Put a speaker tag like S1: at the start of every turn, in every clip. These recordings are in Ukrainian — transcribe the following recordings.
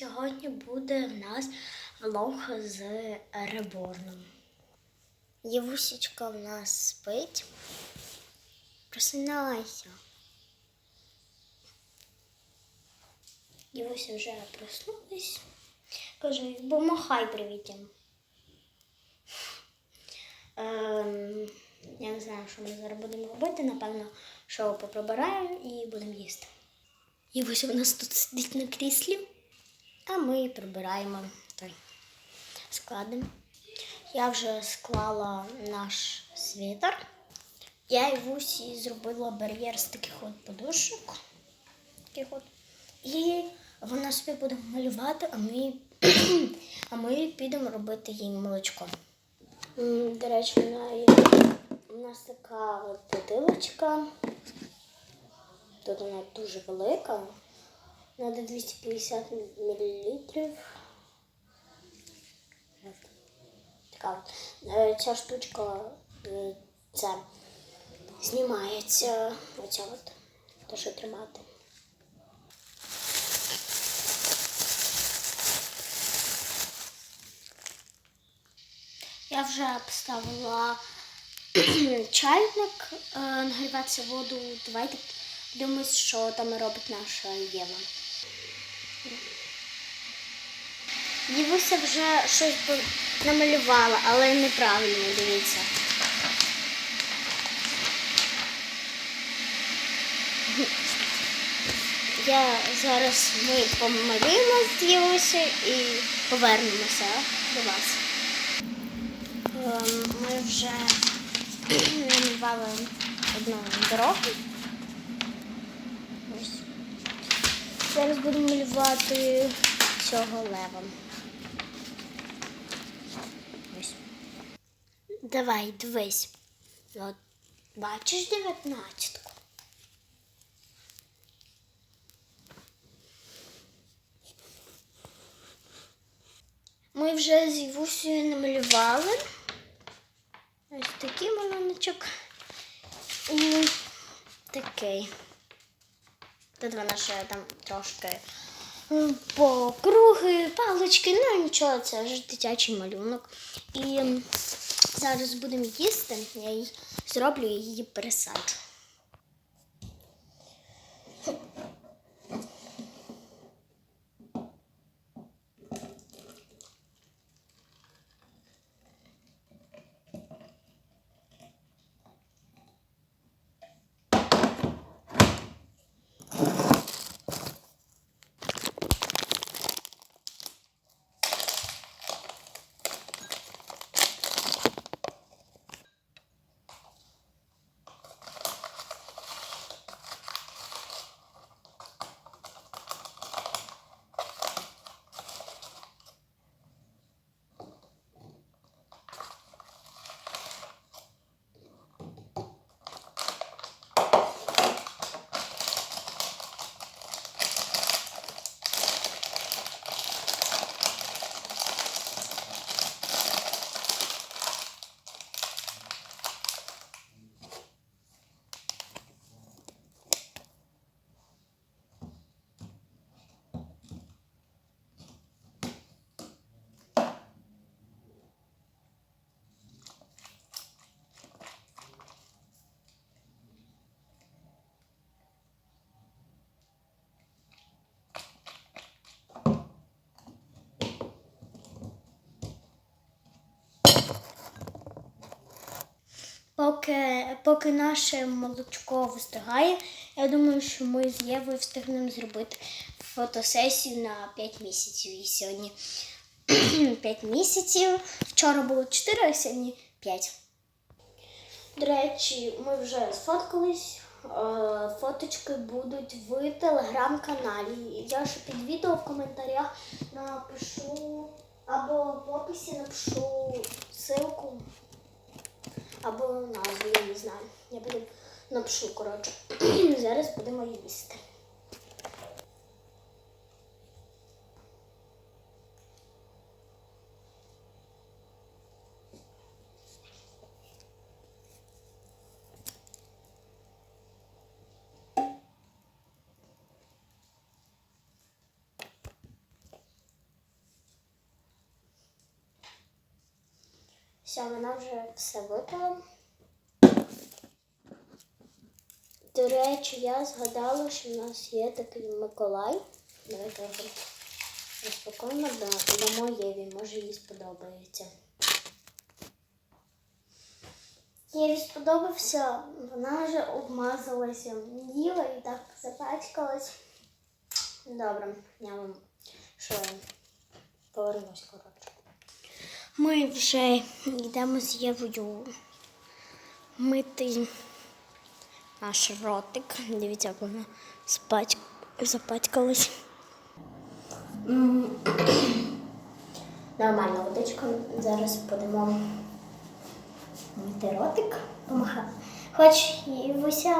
S1: сьогодні буде в нас влог з реборном. Євусічка в нас спить. Просинайся. Євуся вже проснулась. Каже, бо привітям. Ем, я не знаю, що ми зараз будемо робити. Напевно, що поприбираємо і будемо їсти. Євуся у нас тут сидить на кріслі, а ми прибираємо той складемо. Я вже склала наш світер. Я і Вусі зробила бар'єр з таких от подушок. Таких от. І вона собі буде малювати, а ми, а ми підемо робити їй молочко. До речі, в неї- у нас така от бутилочка. Тут вона дуже велика. Надо 250 мл. Така от. Ця штучка це знімається. Оця от. Те, що тримати. Я вже поставила чайник е, нагріватися воду. Давайте подивимось, що там робить наша Єва. Дівуся вже щось намалювала, але неправильно, дивіться. Я зараз ми помалюємо з Дівусею і повернемося до вас. Ем, Ми вже намалювали одну дорогу. Ось. Зараз будемо малювати цього лева. Ось. Давай, дивись. От, бачиш дев'ятнадцятку? Ми вже з Івусею намалювали. Ось такий малюночок. І такий. Тут вона ще там трошки покруги, по круги, палички, ну нічого, це ж дитячий малюнок. І зараз будемо їсти, я їй зроблю її пересаджу. Поки, поки наше молочко вистигає, я думаю, що ми з Євою встигнемо зробити фотосесію на 5 місяців. І сьогодні 5 місяців. Вчора було 4, а сьогодні 5. До речі, ми вже сфоткались. Е, Фоточки будуть в телеграм-каналі. Я ще під відео в коментарях напишу або в описі напишу ссылку або назву, я не знаю. Я буду напишу, коротше. Зараз будемо їсти. Все, вона вже все випила. До речі, я згадала, що в нас є такий Миколай. Давайте його розпакуємо, да- дамо Єві, може їй сподобається. Єві сподобався, вона вже обмазалася, їла і так запачкалась. Добре, я вам що повернусь коротше. Ми вже йдемо з Євою мити наш ротик. Дивіться, як вона спать... запачкалась. М, Нормальна водичка. Зараз будемо мити ротик. Помаха. Хоч Вуся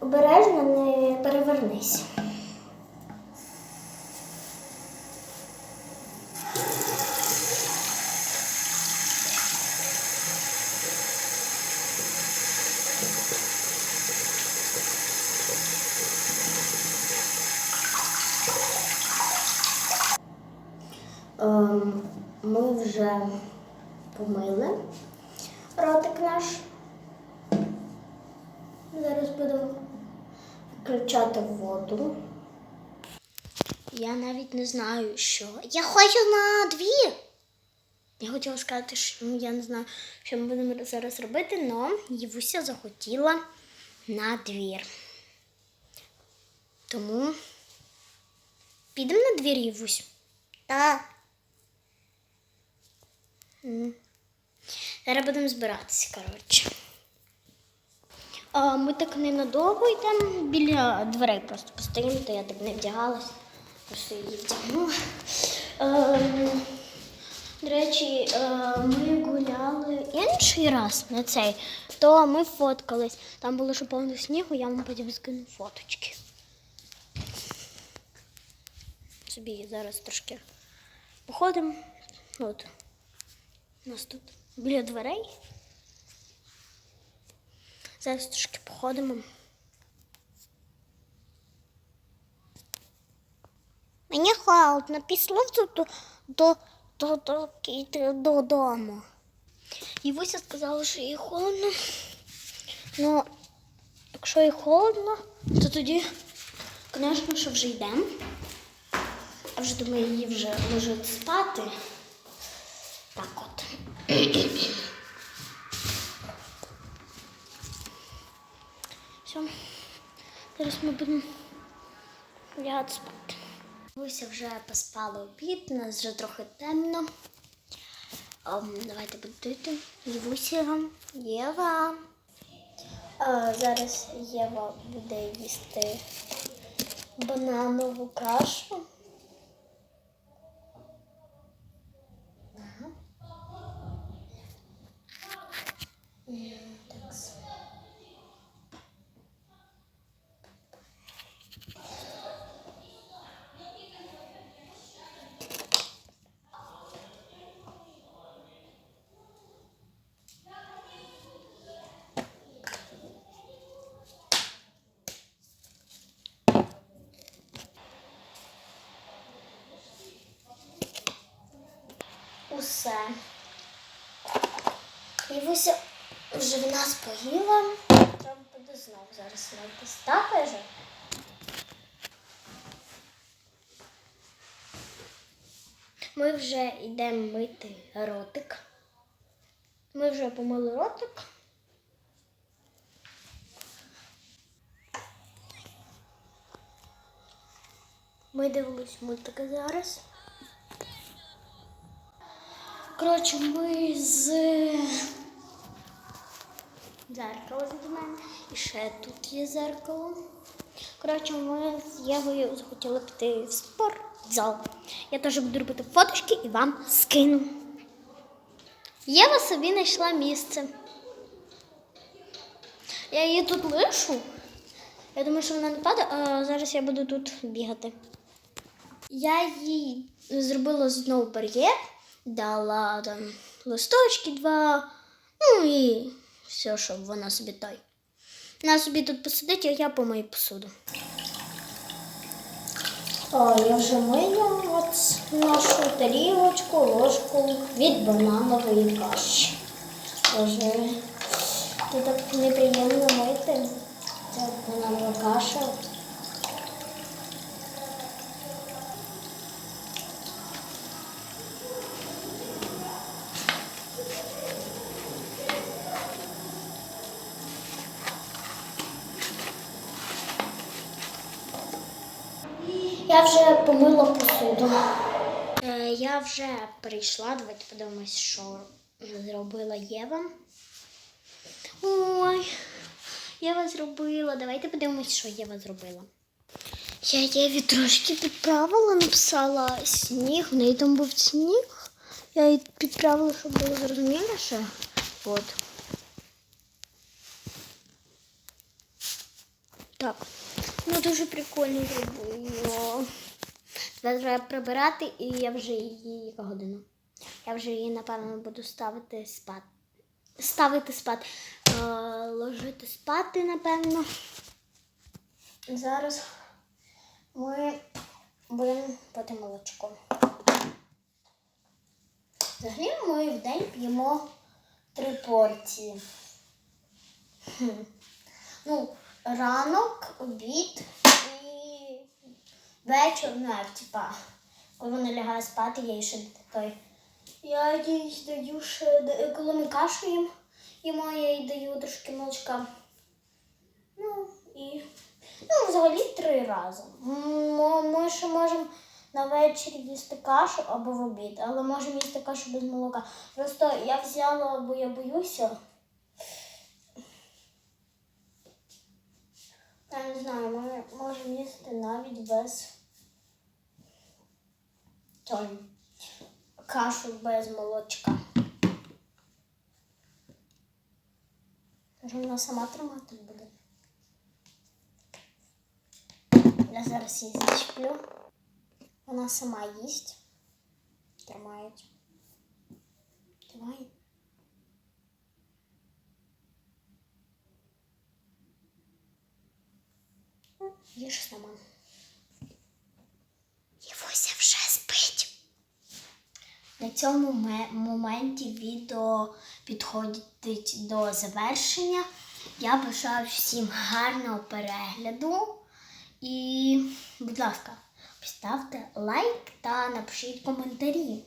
S1: обережно не перевернись. Ми вже помили ротик наш. Зараз будемо включати воду. Я навіть не знаю, що. Я хочу на двір. Я хотіла сказати, що ну, я не знаю, що ми будемо зараз робити, але Євуся захотіла на двір. Тому підемо на двір, Євусь. Так. Зараз будемо збиратися, коротше. А, ми так ненадовго йдемо біля дверей просто постоїмо, то я так не вдягалась, просто її вдягнула. Ем, до речі, е, ми гуляли інший раз на цей, то ми фоткались. Там було ще повно снігу, я вам потім скину фоточки. Собі зараз трошки походимо. От. У нас тут біля дверей. Зараз трошки походимо. Мені холодно, пішли до, до, до, до, до, додому. І Вуся сказала, що їй холодно. Ну, якщо їй холодно, то тоді, звісно, що вже йдемо. А вже думаю, її вже лежить спати. Все. Зараз ми будемо лягати спати. Луся вже поспала обід, у нас вже трохи темно. Ем, давайте будити. Євуся, Єва. А, зараз Єва буде їсти бананову кашу. Усе. Євуся вже в нас поїла. Треба буде знову зараз митись. Так, каже? Ми вже йдемо мити ротик. Ми вже помили ротик. Ми дивились мультики зараз. Коротше, ми з дзеркало від мене. І ще тут є зеркало. Коротше, ми з Євою захотіли піти в спортзал. Я теж буду робити фоточки і вам скину. Єва собі знайшла місце. Я її тут лишу. Я думаю, що вона не падає, а зараз я буду тут бігати. Я їй зробила знову бар'єр, дала там листочки два, ну і все, щоб вона собі той. Вона собі тут посидить, а я помию посуду. О, я вже мию от нашу тарілочку, ложку від бананової каші. Боже, це так неприємно мити. Це бананова каша. Я вже помила посуду. Е, я вже прийшла. Давайте подивимось, що зробила Єва. Ой, Єва зробила. Давайте подивимось, що Єва зробила. Я Єві трошки підправила, написала сніг, в неї там був сніг. Я її підправила, щоб було зрозуміліше. От. Так. Дуже прикольно зробила. Треба прибирати, і я вже її яка година. Я вже її, напевно, буду ставити спати. Ставити спати. Е, ложити спати, напевно. Зараз ми будемо пити молочко. Взагалі ми в день п'ємо три порції. Хм. Ну, ранок, обід вечір, ну, типа, коли вона лягає спати, я їй ще той. Я їй даю ще, коли ми кашу їм, їмо, я їй даю трошки молочка. Ну, і, ну, взагалі три рази. Ми ще можемо на вечір їсти кашу або в обід, але можемо їсти кашу без молока. Просто я взяла, бо я боюся. Я не знаю, ми можемо їсти навіть без той, кашу без молочка. Може, вона сама тримати буде. Я зараз її зачеплю. Вона сама їсть. Тримають. Тримає. Ну, Їж сама. Євуся вже спить. На цьому моменті відео підходить до завершення. Я бажаю всім гарного перегляду. І, будь ласка, поставте лайк та напишіть коментарі.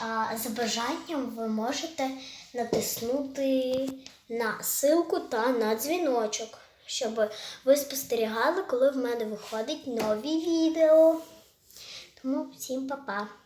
S1: А за бажанням ви можете натиснути на ссылку та на дзвіночок, щоб ви спостерігали, коли в мене виходять нові відео. Тому всім па-па!